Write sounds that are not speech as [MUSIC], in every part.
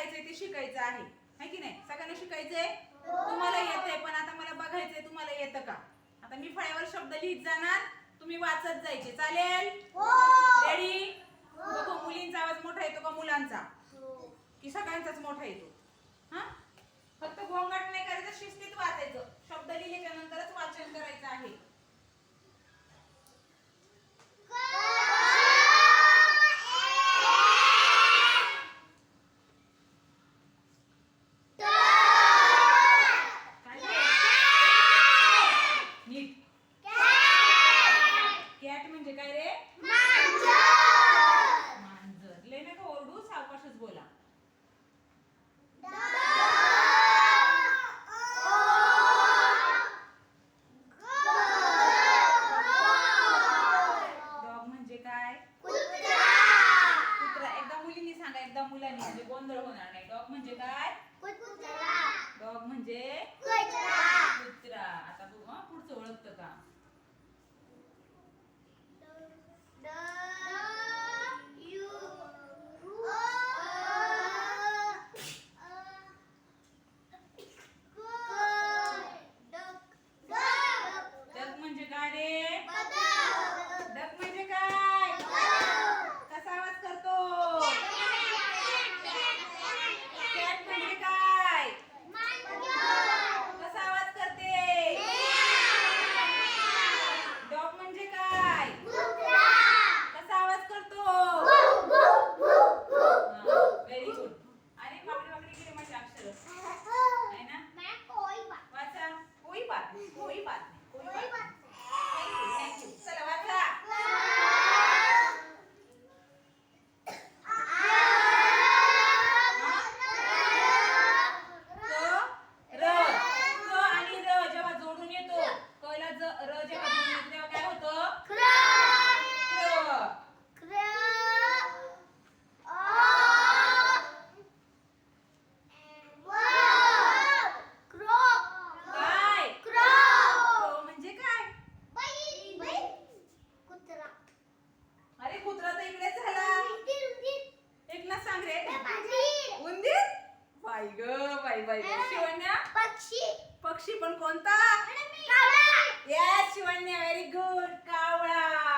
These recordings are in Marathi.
करायचंय ते शिकायचं आहे. है की नाही? सगळ्यांना शिकायचंय? तुम्हाला येतंय पण आता मला बघायचंय तुम्हाला येतं का? आता मी फळ्यावर शब्द लिहित जाणार तुम्ही वाचत जायचे. चालेल? हो. रेडी बघ मुलींचा आवाज मोठा येतो का मुलांचा? की सगळ्यांचाच मोठा येतो? हा? फक्त गोंगाट नाही करायचं शिस्तीत वाचायचं. शब्द लिहिल्याच्या नंतरच वाचन करायचं आहे. पाहिजे. शिवण्या? पक्षी. पक्षी पण कोणता? येस शिवण्या व्हेरी गुड कावळा.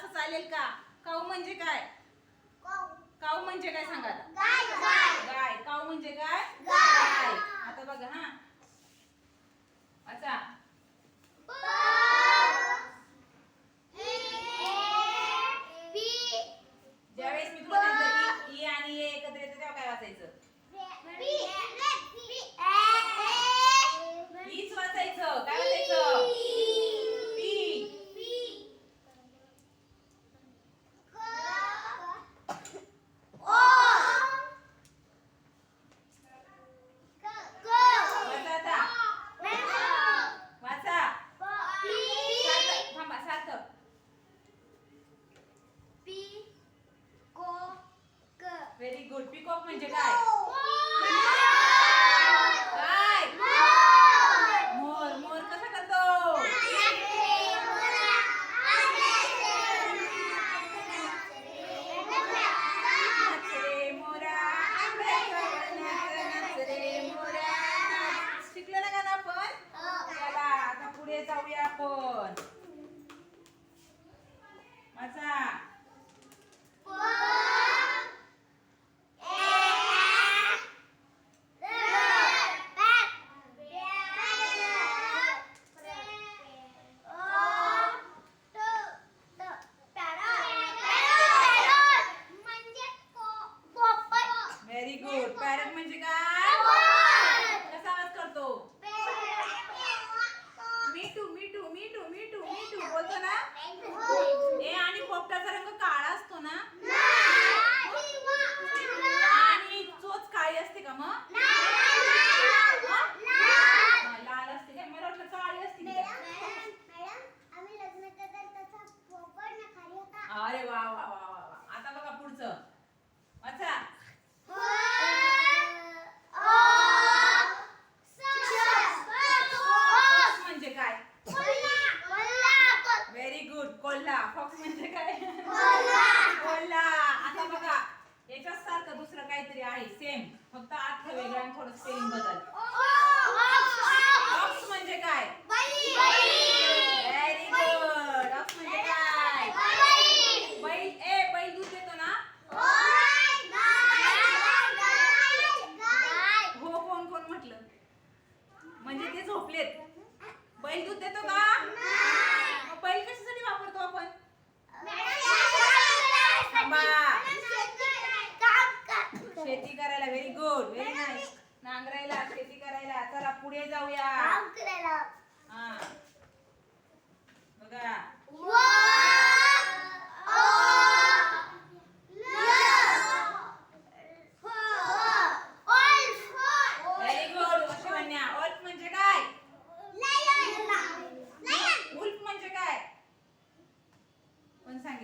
असं चालेल का? काऊ म्हणजे काय? काऊ. म्हणजे काय सांगा आता? बैल दूध देतो का? मग बैल कशासाठी वापरतो आपण? शेती करायला. व्हेरी गुड व्हेरी नाईस नांगरायला शेती करायला. चला पुढे जाऊया. हा. बघा.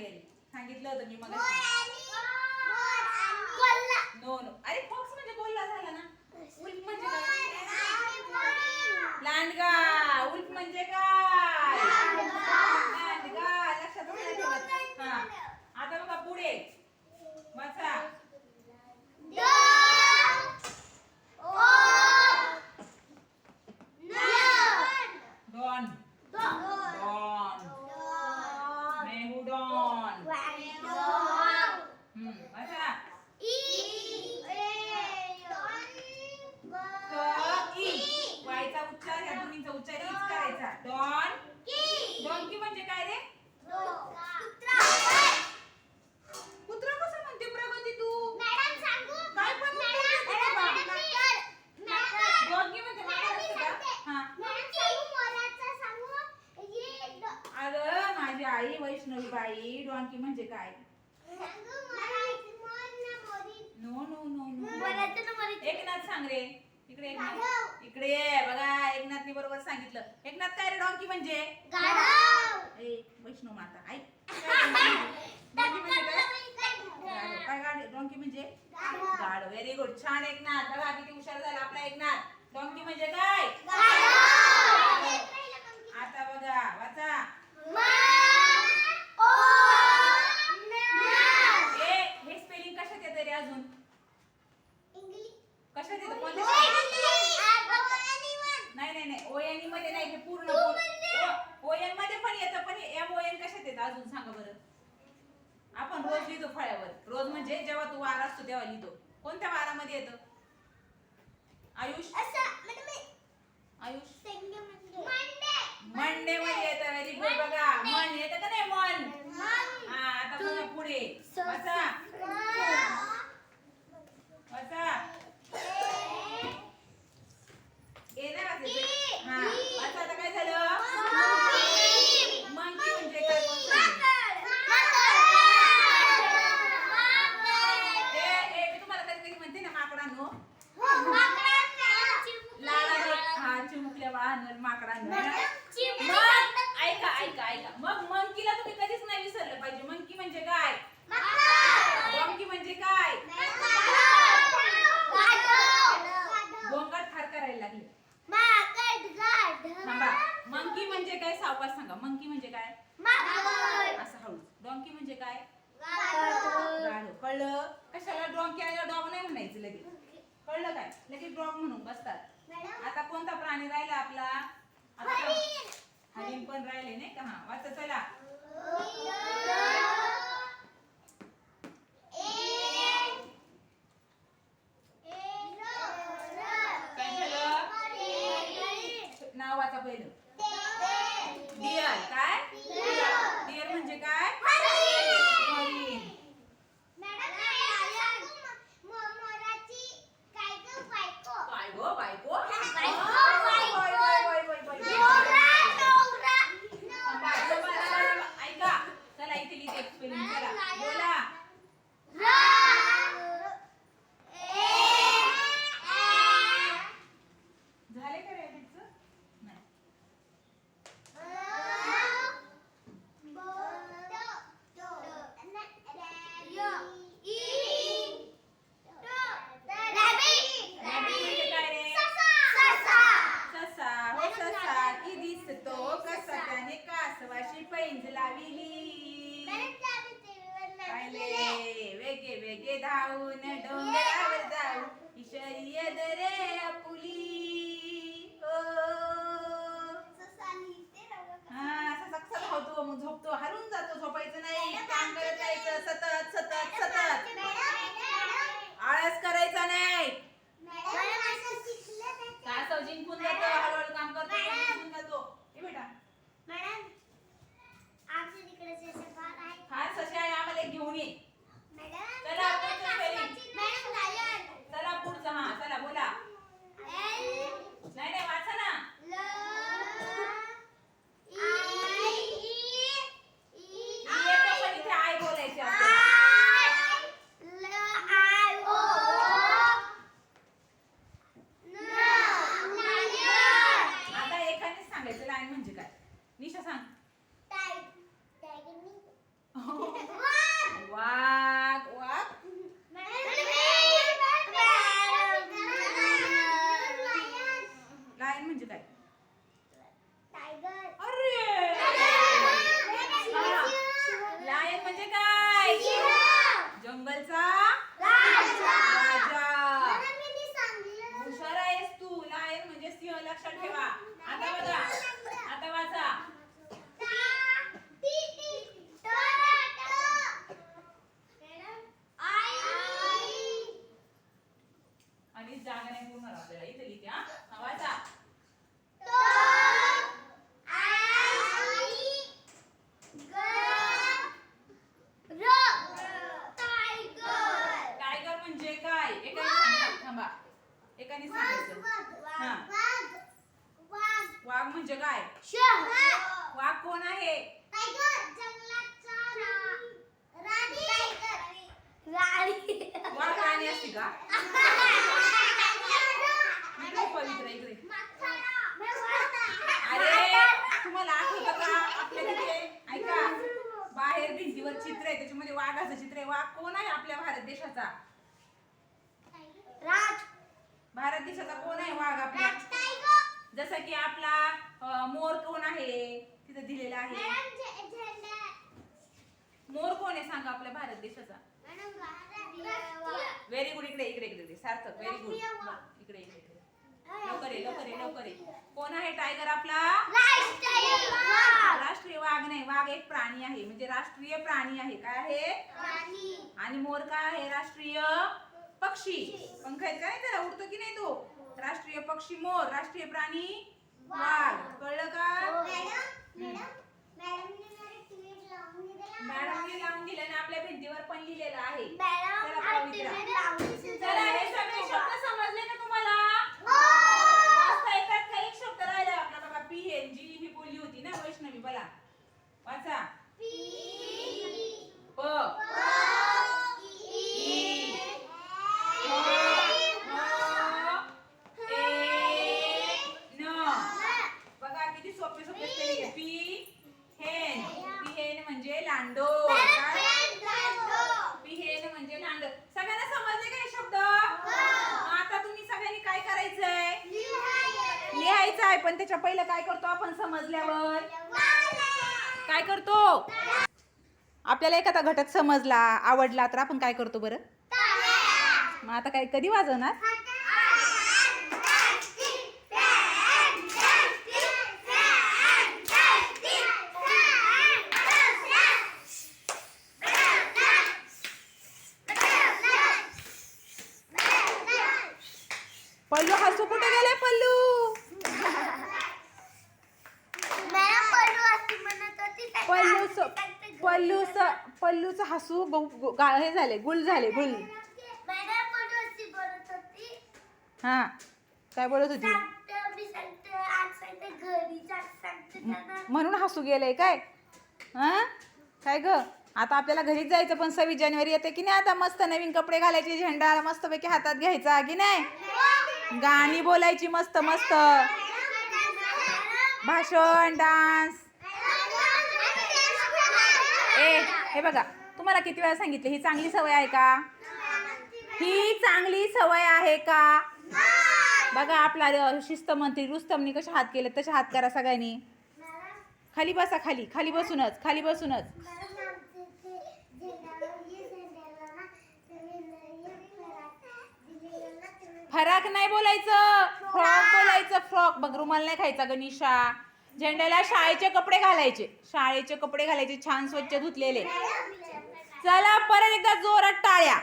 आहे सांगितलं होतं मी मला नो नो. अरे फॉक्स म्हणजे बोलला झाला ना? उल्फ म्हणजे काय? लांडगा. उल्फ म्हणजे काय? लांडगा. लक्षात हा. आता बघा पुढे. म्हणजे? वैष्णव माता ऐक [LAUGHS] म्हणजे काय? डोंकी म्हणजे? गाड व्हेरी गुड छान एक नाथ बघा किती हुशार झाला आपला एक डोंकी म्हणजे काय? आता बघा वाचा. हे स्पेलिंग कशात येते रे अजून? कशात येतं? कोणत्या नाही नाही ओएनमध्ये नाही हे पूर्ण ओएनमध्ये पण येतं पण एम ओएन कशात येतं अजून? सांगा बरं. आपण रोज लिहितो फळ्यावर. रोज म्हणजे जेव्हा तू वार असतो तेव्हा लिहितो. कोणत्या वारामध्ये येतं? आयुष? असं म्हणजे आयुष? मंडे मध्ये येतं व्हेरी गुड बघा मन येत का नाही? मन. आता पुन्हा पुढे. असा असा माकडांना ऐका ऐका ऐका. पण राहिले नाही का? हा वाचा चला. हो. वाघ म्हणजे काय? वाघ कोण आहे? वाघ राणी असते का? पवित्र इकडे अरे तुम्हाला आठवत का? आपल्या तिथे ऐका बाहेर भिंतीवर चित्र आहे त्याच्यामध्ये वाघाचं चित्र आहे. वाघ कोण आहे आपल्या भारत देशाचा? भारत देशाचा कोण आहे वाघ आपल्या जसं की आपला मोर कोण आहे? तिथे दिलेला आहे. मोर कोण आहे सांगा आपल्या भारत देशाचा? व्हेरी गुड इकडे इकडे इकडे सार्थक व्हेरी गुड इकडे इकडे लवकर ये लवकर ये लवकर ये. कोण आहे टायगर आपला? राष्ट्रीय वाघ नाही वाघ एक प्राणी आहे. म्हणजे राष्ट्रीय प्राणी आहे. काय आहे? आणि मोर काय आहे? राष्ट्रीय पक्षी. पंख आहेत नाही त्याला? उडतो की नाही तो? राष्ट्रीय पक्षी मोर राष्ट्रीय प्राणी वाघ. कळलं का? दिलेला. मॅडमने लावून दिलं आणि आपल्या भिंतीवर पण लिहिलेलं आहे मॅडम, चला हा पवित्रा. tweet लावून दिलेला. चला हे सगळे शब्द समजले का तुम्हाला हो. मस्त एकात का एक शब्द राहिला आपला बघा पी एन जी ही बोलली होती ना वैष्णवी बोला वाचा पी. प ई. न बघा किती सोपे सोपे स्पेलिंग आहे पी हेन पी हेन म्हणजे लांडो पी हेन म्हणजे लांडो सगळ्यांना समजले का हे शब्द आता तुम्ही सगळ्यांनी काय करायचंय पण त्याच्या पहिलं काय करतो आपण समजल्यावर? काय करतो? आपल्याला एखादा घटक समजला आवडला तर आपण काय करतो बरं? मग आता काय कधी वाजवणार पल्लू हसू कुठे गेले पल्लू पल्लूच पल्लूच पल्लूच हसू गु- गु- गा- हे झाले गुल झाले गुल. हा काय बोलत होती? म्हणून हसू गेलंय काय? हा? काय ग? आता आपल्याला घरीच जायचं पण सव्वीस जानेवारी येते की नाही आता? मस्त नवीन कपडे घालायचे झेंडा मस्तपैकी हातात घ्यायचा की नाही? गाणी बोलायची मस्त मस्त. भाषण डान्स. ए हे बघा तुम्हाला किती वेळा सांगितले ही चांगली सवय आहे का? ही चांगली सवय आहे का? बघा आपला र- शिस्त मंत्री रुस्तमनी कसे हात केले तसे हात करा सगळ्यांनी. खाली बसा खाली खाली बसूनच खाली बसूनच. फराक नाही बोलायचं. फ्रॉक बोलायचं फ्रॉक. बघ रुमाल नाही खायचा गणिशा झेंड्याला शाळेचे कपडे घालायचे. शाळेचे कपडे घालायचे छान स्वच्छ धुतलेले. चला परत एकदा जोरात टाळ्या.